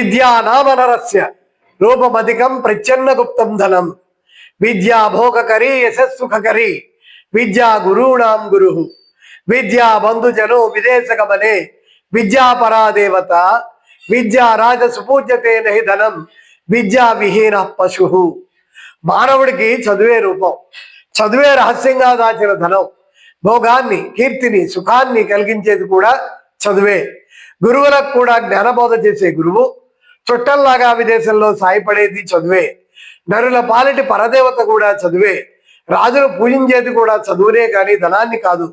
విద్యానామనరస్య. రూపమధికం ప్రచ్ఛన్న గుప్తం ధనం. విద్యా భోగకరి యశస్సుఖకరి. విద్యా గురూణాం గురు. విద్యా బంధుజనో విదేశగమనే. విద్యాపరాదేవత. విద్యా రాజ సుపూజ్యతే నహి ధనం. విద్యా విహీన పశు. మానవుడికి చదువే రూపం. చదువే రహస్యంగా దాచిన ధనం. భోగాన్ని కీర్తిని సుఖాన్ని కలిగించేది కూడా చదువే. గురువులకు కూడా జ్ఞానబోధ చేసే గురువు. చుట్టల్లాగా విదేశంలో సాయపడేది చదువే. నరుల పాలిటి పరదేవత కూడా చదువే. రాజును పూజించేది కూడా చదువునే కానీ ధనాన్ని కాదు.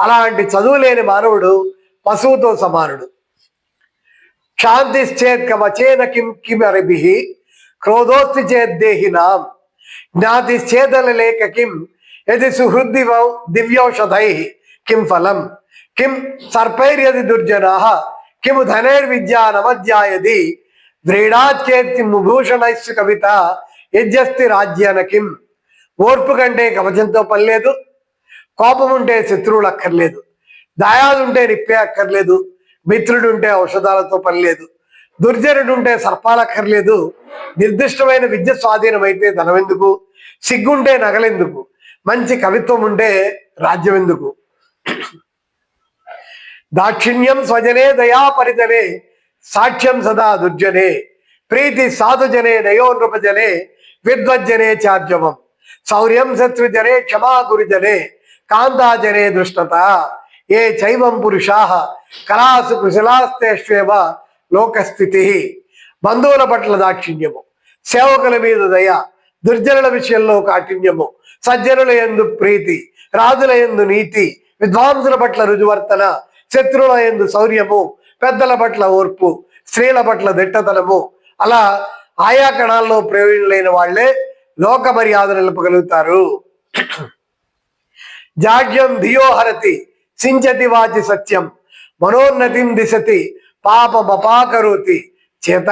అలాంటి చదువు లేని మానవుడు పశువుతో సమానుడు. క్షాంతిశ్చేత్ కవచేన కిం కిం అరభి క్రోధోస్తి చేద్దేహినాం జ్ఞాతిశ్చేదన లేక కిం యది సుహృద్దివ దివ్యౌషధై కిం ఫలం. కిం సర్పైర్యది దుర్జనా కిము ధనైర్విద్యా నమధ్యాయది వ్రీడాచేత్తి ముభూషణైస్సు కవిత యజ్జస్తి రాజ్యాన కిం. ఓర్పు కంటే కవచంతో పని లేదు కోపం ఉంటే శత్రువులు అక్కర్లేదు దాయాదుంటే నిప్పే అక్కర్లేదు మిత్రుడుంటే ఔషధాలతో పని లేదు దుర్జనుడుంటే సర్పాలక్కర్లేదు నిర్దిష్టమైన విద్య స్వాధీనమైతే ధనమెందుకు సిగ్గుంటే నగలెందుకు మంచి కవిత్వం ఉంటే రాజ్యం ఎందుకు దాక్షిణ్యం స్వజనే దయా పరితనే సాక్ష్యం సదా దుర్జనే. ప్రీతి సాధుజనే నయో నృపజనే విద్వజ్జనే చార్జవం. శౌర్యం శత్రుజనే క్షమా గురుజనే కాంతాజనే దృష్టత. ఏ చైవం పురుషా కళాసు కుశలాస్తేష్వేవ లోకస్థితి. బంధువుల పట్ల దాక్షిణ్యము సేవకుల మీద దయ దుర్జనుల విషయంలో కాఠిన్యము సజ్జనుల ఎందు ప్రీతి రాజుల ఎందు నీతి విద్వాంసుల పట్ల రుజువర్తన శత్రువుల ఎందు శౌర్యము పెద్దల పట్ల ఓర్పు స్త్రీల పట్ల దిట్టతనము. అలా ఆయా కణాల్లో ప్రవీణులైన వాళ్ళే లోక మర్యాద నిలపగలుగుతారు. జాడ్యం ధియోహరతి సించతి వాచి సత్యం. మనోన్నతిం దిశతి పాపమపాకరోతి చేత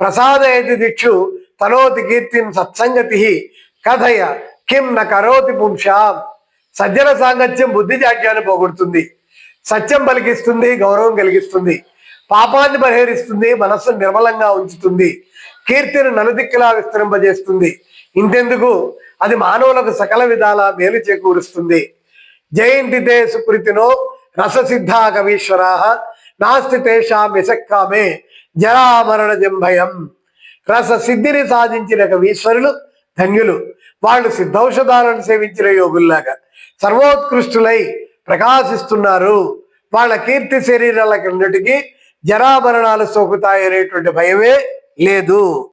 ప్రసాదయతి దిక్షు తనోతి కీర్తిం సత్సంగతి. కథయ కిం న కరోతి పుంషాం సజ్జన సాంగత్యం బుద్ధి జాడ్యాన్ని పోగొడుతుంది. సత్యం పలికిస్తుంది గౌరవం కలిగిస్తుంది. పాపాన్ని పరిహరిస్తుంది మనస్సును నిర్మలంగా ఉంచుతుంది. కీర్తిని నలుదిక్కులా విస్తరింపజేస్తుంది. ఇంతెందుకు? అది మానవులకు సకల విధాల మేలు చేకూరుస్తుంది. జయంతితే సుకృతినో రససిద్ధా కవీశ్వరా నాస్తి తేషాం యశక్కామే జరామరణ జంభయం రస సిద్ధిని సాధించిన కవీశ్వరులు ధన్యులు. వాళ్ళు సిద్ధౌషధాలను సేవించిన యోగుల్లాగా సర్వోత్కృష్టులై ప్రకాశిస్తున్నారు. వాళ్ళ కీర్తి శరీరాలకి జరామరణాలు సోకుతాయి అనేటువంటి భయమే లేదు.